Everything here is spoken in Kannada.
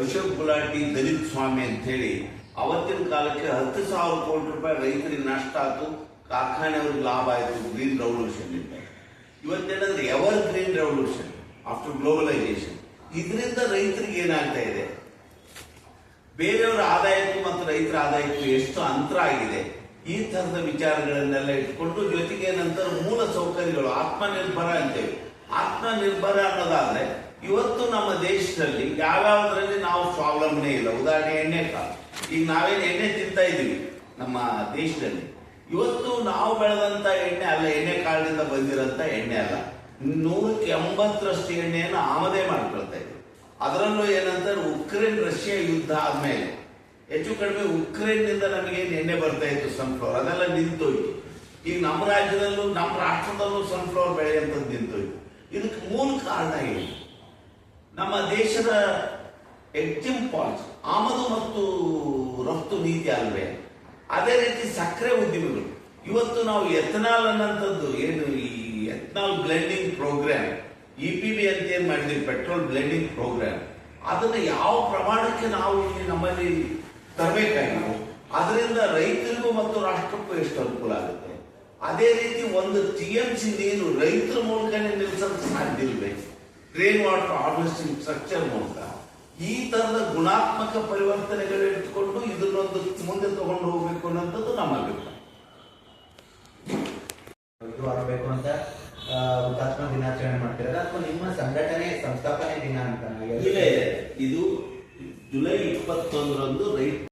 ಅಶೋಕ್ ಗುಲಾಟಿ ದಲಿತ್ ಸ್ವಾಮಿ ಅಂತ ಹೇಳಿ ಅವತ್ತಿನ ಕಾಲಕ್ಕೆ ಹತ್ತು ಸಾವಿರ ಕೋಟಿ ರೂಪಾಯಿ ರೈತರಿಗೆ ನಷ್ಟ ಆಯ್ತು ಕಾರ್ಖಾನೆಯವ್ರಿಗೆ ಲಾಭ ಆಯಿತು green revolution ಇವತ್ತೇನಂದ್ರೆ ever green revolution after globalisation ಇದರಿಂದ ರೈತರಿಗೆ ಏನಾಗ್ತಾ ಇದೆ? ಬೇರೆಯವರ ಆದಾಯಕ್ಕೂ ಮತ್ತು ರೈತರ ಆದಾಯಕ್ಕೂ ಎಷ್ಟು ಅಂತರ ಆಗಿದೆ? ಈ ತರದ ವಿಚಾರಗಳನ್ನೆಲ್ಲ ಇಟ್ಕೊಂಡು ಜೊತೆಗೆ ಏನಂತ ಮೂಲ ಸೌಕರ್ಯಗಳು, ಆತ್ಮನಿರ್ಭರ ಅಂತೇವೆ ಆತ್ಮನಿರ್ಭರ ಅನ್ನೋದಾದ್ರೆ ಇವತ್ತು ನಮ್ಮ ದೇಶದಲ್ಲಿ ಯಾವ್ಯಾವದ್ರಲ್ಲಿ ನಾವು ಸ್ವಾವಲಂಬನೆ ಇಲ್ಲ. ಉದಾಹರಣೆ ಎಣ್ಣೆ ಕಾಳು. ಈಗ ನಾವೇನು ಎಣ್ಣೆ ತಿಂತಾ ಇದೀವಿ ನಮ್ಮ ದೇಶದಲ್ಲಿ. ಇವತ್ತು ನಾವು ಬೆಳೆದಂತ ಎಣ್ಣೆ ಅಲ್ಲ, ಎಣ್ಣೆ ಕಾಳಿನಿಂದ ಬಂದಿರೋಂಥ ಎಣ್ಣೆ ಅಲ್ಲ. ನೂರಕ್ಕೆ ಎಂಬತ್ತರಷ್ಟು ಎಣ್ಣೆಯನ್ನು ಆಮದೇ ಮಾಡ್ಕೊಳ್ತಾ ಇದ್ದೀವಿ. ಅದರಲ್ಲೂ ಏನಂತಾರೆ ಉಕ್ರೇನ್ ರಷ್ಯಾ ಯುದ್ಧ ಆದ್ಮೇಲೆ ಹೆಚ್ಚು ಕಡಿಮೆ ಉಕ್ರೇನ್ನಿಂದ ನಮಗೆ ಎಣ್ಣೆ ಬರ್ತಾ ಇತ್ತು, ಸನ್ಫ್ಲವರ್. ಅದೆಲ್ಲ ನಿಂತೋಯ್ತು. ಈಗ ನಮ್ಮ ರಾಜ್ಯದಲ್ಲೂ, ನಮ್ಮ ರಾಷ್ಟ್ರದಲ್ಲೂ ಸನ್ಫ್ಲವರ್ ಬೆಳೆಯುವಂಥದ್ದು ನಿಂತೋಯ್ತು. ಇದಕ್ಕೆ ಮೂಲ ಕಾರಣ ಏನು? ನಮ್ಮ ದೇಶದ ಎಕ್ಸಿಮ್ ಪಾಲಿಸಿ, ಆಮದು ಮತ್ತು ರಫ್ತು ನೀತಿ ಅಲ್ವೇ? ಅದೇ ರೀತಿ ಸಕ್ಕರೆ ಉದ್ಯಮಿಗಳು. ಇವತ್ತು ನಾವು ಎಥನಾಲ್ ಅನ್ನೋಂಥದ್ದು ಏನು ಈ ethanol blending programme, E P B ಅಂತ ಏನು ಮಾಡಿದ್ವಿ ಪೆಟ್ರೋಲ್ ಬ್ಲೆಂಡಿಂಗ್ ಪ್ರೋಗ್ರಾಮ್. ಅದನ್ನ ಯಾವ ಪ್ರಮಾಣಕ್ಕೆ ನಾವು ಇಲ್ಲಿ ನಮ್ಮಲ್ಲಿ ತರಬೇಕಾಗಿತ್ತು? ಅದರಿಂದ ರೈತರಿಗೂ ಮತ್ತು ರಾಷ್ಟ್ರಕ್ಕೂ ಎಷ್ಟು ಅನುಕೂಲ ಆಗುತ್ತೆ? ಅದೇ ರೀತಿ ಒಂದು ಟಿ ಎಂ ಸಿ ನೀರು ರೈತರ ಮೂಲಕನೇ ಹಾರ್ವೆಸ್ಟಿಂಗ್ ಸ್ಟ್ರಕ್ಚರ್ ಮೂಲಕ. ಈ ತರದ ಗುಣಾತ್ಮಕ ಪರಿವರ್ತನೆಗಳು ಇಟ್ಕೊಂಡು ಇದನ್ನೊಂದು ಮುಂದೆ ತಗೊಂಡು ಹೋಗ್ಬೇಕು ಅನ್ನೋಂಥದ್ದು ನಮ್ಮ ಅಭಿಪ್ರಾಯ. ಇದು ಆಗಬೇಕು ಅಂತ ಹುತಾತ್ಮ ದಿನಾಚರಣೆ ಮಾಡ್ತಿರೋದು ಅಥವಾ ನಿಮ್ಮ ಸಂಘಟನೆ ಸಂಸ್ಥಾಪನೆ ದಿನ ಅಂತ ಇಲ್ಲ ಇದೆ ಇದು ಜುಲೈ ಇಪ್ಪತ್ತೊಂದರಂದು ರೈತ